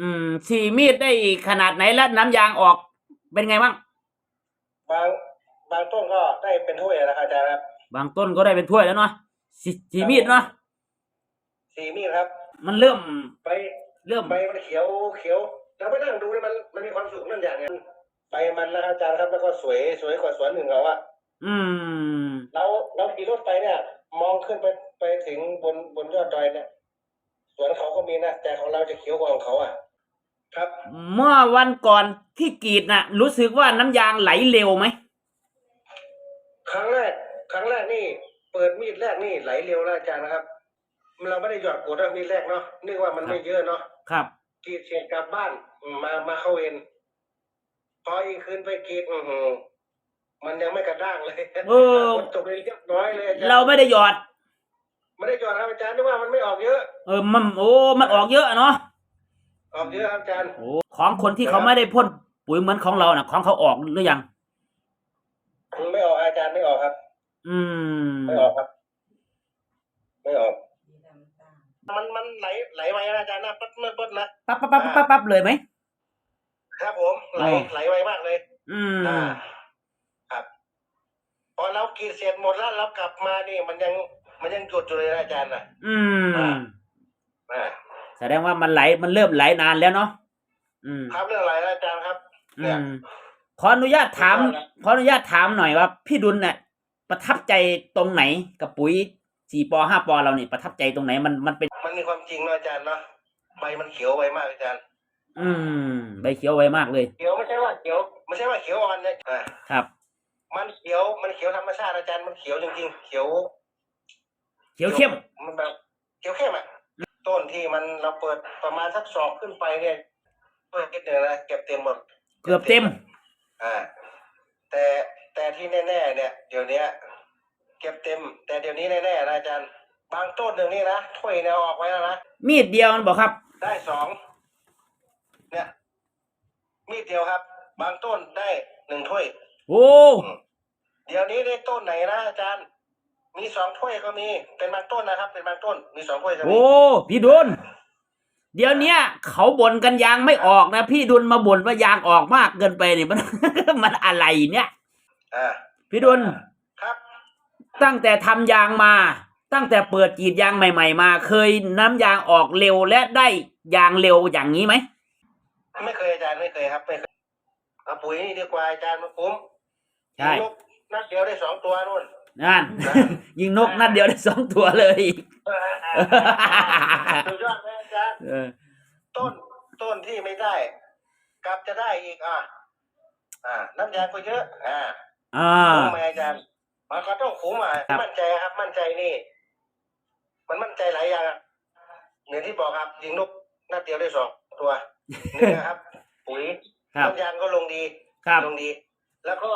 อืมสี่มีดได้ขนาดไหนแล้วน้ำยางออกเป็นไงบ้างบางบางต้นก็ได้เป็นถ้วยนะครับอาจารย์ครับบางต้นก็ได้เป็นถ้วยแล้วเนาะสี่สี่มีดเนาะสีมีดครับ มันเริ่มใบเริ่ม ใบมันเขียวเขียวเราไปนั่งดูเนี่ยมันมันมีความสุขนั่นอย่างเนี้ยใบมันนะครับอาจารย์ครับแล้วก็สวยสวยกว่าสวนอื่นเขาอะอืม เราเราขี่รถไปเนี่ย มองขึ้นไปไปถึงบนบนยอดดอยเนี่ยสวนเขาก็มีนะแต่ของเราจะเขียวกว่าของเขาอะ ครับ เมื่อวันก่อนที่กรีดน่ะ รู้สึกว่าน้ำยางไหลเร็วไหมครั้งแรก ครั้งแรกนี่ เปิดมีดแรกนี่ไหลเร็วแล้วอาจารย์นะครับ เราไม่ได้หยอดกดว่ามีดแรกเนาะนึกว่ามันไม่เยอะเนาะครับกรีดเสร็จกลับบ้านอืมมามาเข้าเวรพออีกคืนไปกรีดอือหือมันยังไม่กระด้างเลยเออจบเลยเรียบร้อยเลยอาจารย์เราไม่ได้หยอด ไม่ได้หยอดครับอาจารย์นึกว่ามันไม่ออกเยอะ เออมันโอ้มันออกเยอะเนาะ ออกเยอะครับอาจารย์โอ้ของคนที่เขาไม่ได้พ่นปุ๋ยเหมือนของเราน่ะ ของเขาออกหรือยัง ไม่ออกอาจารย์ไม่ออกครับ อืมไม่ออกครับ ไม่ออก มันมันไหลไหลไวนะอาจารย์นะปั๊บปั๊บปั๊บนะปั๊บปั๊บปั๊บปั๊บปั๊บเลยไหมครับผมไหลอ๋อไหลไวมากเลย อืมอ่าครับ พอเรากรีดเสร็จหมดแล้วเรากลับมานี่ มันยังมันยังหยุดอยู่เลยนะอาจารย์นะอืมอ่าอ่า แสดงว่ามันไหลมันเริ่มไหลนานแล้วเนาะอืมครับเรื่องอะไรนะอาจารย์ครับอืเนี่ยมขออนุญาตถาม ขออนุญาตถามหน่อยว่าพี่ดุลเนี่ยประทับใจตรงไหนกับปุ๋ยสี่ปอห้าปอเราเนี่ยประทับใจตรงไหนมันมันเป็นมันมีความจริงเนอะอาจารย์เนาะใบมันเขียวไวมากอาจารย์ อืมใบเขียวไวมากเลยเขียวไม่ใช่ว่าเขียวไม่ใช่ว่าเขียวอ่อนเนี่ยอ่าครับ มันเขียวมันเขียวธรรมชาติอาจารย์มันเขียวจริงๆเขียว เขียวเข้มมันแบบเขียวเข้มอะ ต้นที่มันเราเปิดประมาณสักศอกขึ้นไปเนี่ยเปิดนิดเดียวนะเก็บเต็มหมดเกือบเต็ม อ่า แต่แต่ที่แน่ๆเนี่ย เดี๋ยวเนี้ยเก็บเต็ม แต่เดี๋ยวนี้แน่ๆนะอาจารย์ บางต้นเดี๋ยวนี้นะถ้วยแนวออกไว้แล้วนะมีดเดียวมันบอกครับ ได้สองเนี่ย มีดเดียวครับ บางต้นได้หนึ่งถ้วย โอ้ เดี๋ยวนี้ได้ต้นไหนนะอาจารย์ มีสองถ้วยก็มี เป็นบางต้นนะครับ เป็นบางต้น มีสองถ้วยก็มีโอ้พี่ดุลเดี๋ยวเนี้ยเขาบ่นกันยางไม่ออกนะพี่ดุลมาบ่นว่ายางออกมากเกินไปเนี่ยมัน มันอะไรเนี่ยอ่าพี่ดุลครับ ตั้งแต่ทำยางมา ตั้งแต่เปิดกรีดยางใหม่ ๆ มา เคยน้ำยางออกเร็วและได้ยางเร็วอย่างนี้ไหมไม่เคยอาจารย์ไม่เคยครับไม่เคยเอาปุ๋ยนี่ดีกว่าอาจารย์มันคุ้มใช่ยกนัดเดียวได้สองตัวนู่น นั่น ยิงนกนัดเดียวได้สองตัวเลยสุดยอดเลยอาจารย์เออต้นต้นที่ไม่ได้ กลับจะได้อีกอะอ่า น้ำยางก็เยอะ อ่าอ่าคุ้มไหมอาจารย์มันก็ต้องคุ้มอะครับมั่นใจครับ มั่นใจนี่ มันมั่นใจหลายอย่างอะอย่างที่บอกครับ ยิงนกนัดเดียวได้สองตัวนี่นะครับ ปุ๋ยครับน้ำยางก็ลงดีครับลงดี แล้วก็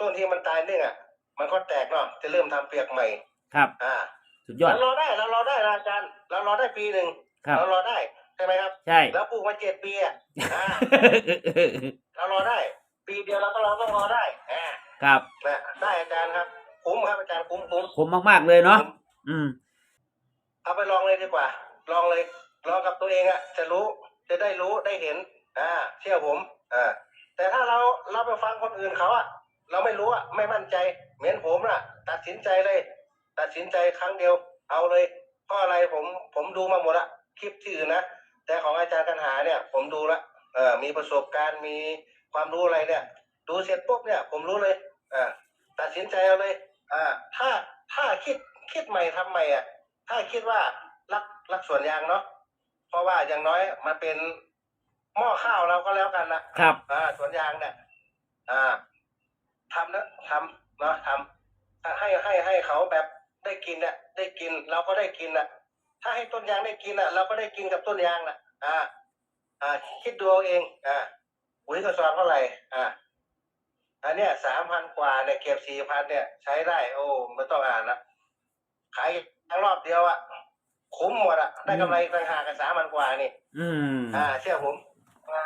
ต้นที่มันตายนึ่งอะ มันก็แตกเนาะจะเริ่มทำเปียกใหม่ ครับ อ่า สุดยอดเรารอได้เรารอได้นะอาจารย์เรารอได้ปีหนึ่งครับเรารอได้ใช่ไหมครับ ใช่ แล้วปลูกมาเจ็ดปีอะอ่าเรารอได้ ปีเดียวเราก็เราต้องรอได้อ่าครับนะได้อาจารย์ครับคุ้มครับอาจารย์คุ้มคุ้มคมมากๆเลยเนาะคุ้มอืม เอาไปลองเลยดีกว่า ลองเลยลองกับตัวเองอะจะรู้จะได้รู้ได้เห็น อ่า เชื่อผมอ่าแต่ถ้าเราเราไปฟังคนอื่นเขาอะ เราไม่รู้อะไม่มั่นใจ เหมือนผมน่ะ ตัดสินใจเลย ตัดสินใจครั้งเดียว เอาเลยเพราะอะไรผมผมดูมาหมดละคลิปที่อื่นนะแต่ของอาจารย์กันหาเนี่ย ผมดูละเออมีประสบการณ์มีความรู้อะไรเนี่ย ดูเสร็จปุ๊บเนี่ย ผมรู้เลยอ่าตัดสินใจเอาเลยอ่าถ้าถ้าคิดคิดใหม่ทำใหม่อะถ้าคิดว่ารักรักสวนยางเนาะเพราะว่าอย่างน้อยมันเป็นหม้อข้าวเราก็แล้วกันนะครับอ่าสวนยางเนี่ยอ่า ทำนะทำเนาะทำถ้าให้ให้ให้เขาแบบได้กินเนี่ยได้กินเราก็ได้กินน่ะถ้าให้ต้นยางได้กินอะ เราก็ได้กินกับต้นยางน่ะอ่า อ่า คิดดูเอาเอง อ่าปุ๋ยกระสอบเท่าไหร่อ่าอันเนี้ยสามพันกว่าเนี่ยเก็บสี่พันเนี่ย ใช้ได้ โอ้ไม่ต้องอ่านละขายทั้งรอบเดียวอะคุ้มหมดอะได้กำไรต่างหากกันสามพันกว่านี่ อืม อ่า เชื่อผม อ่า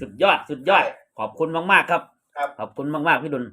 สุดยอดสุดยอด ขอบคุณมาก ๆ ครับ ครับ ขอบคุณมากๆพี่ดุล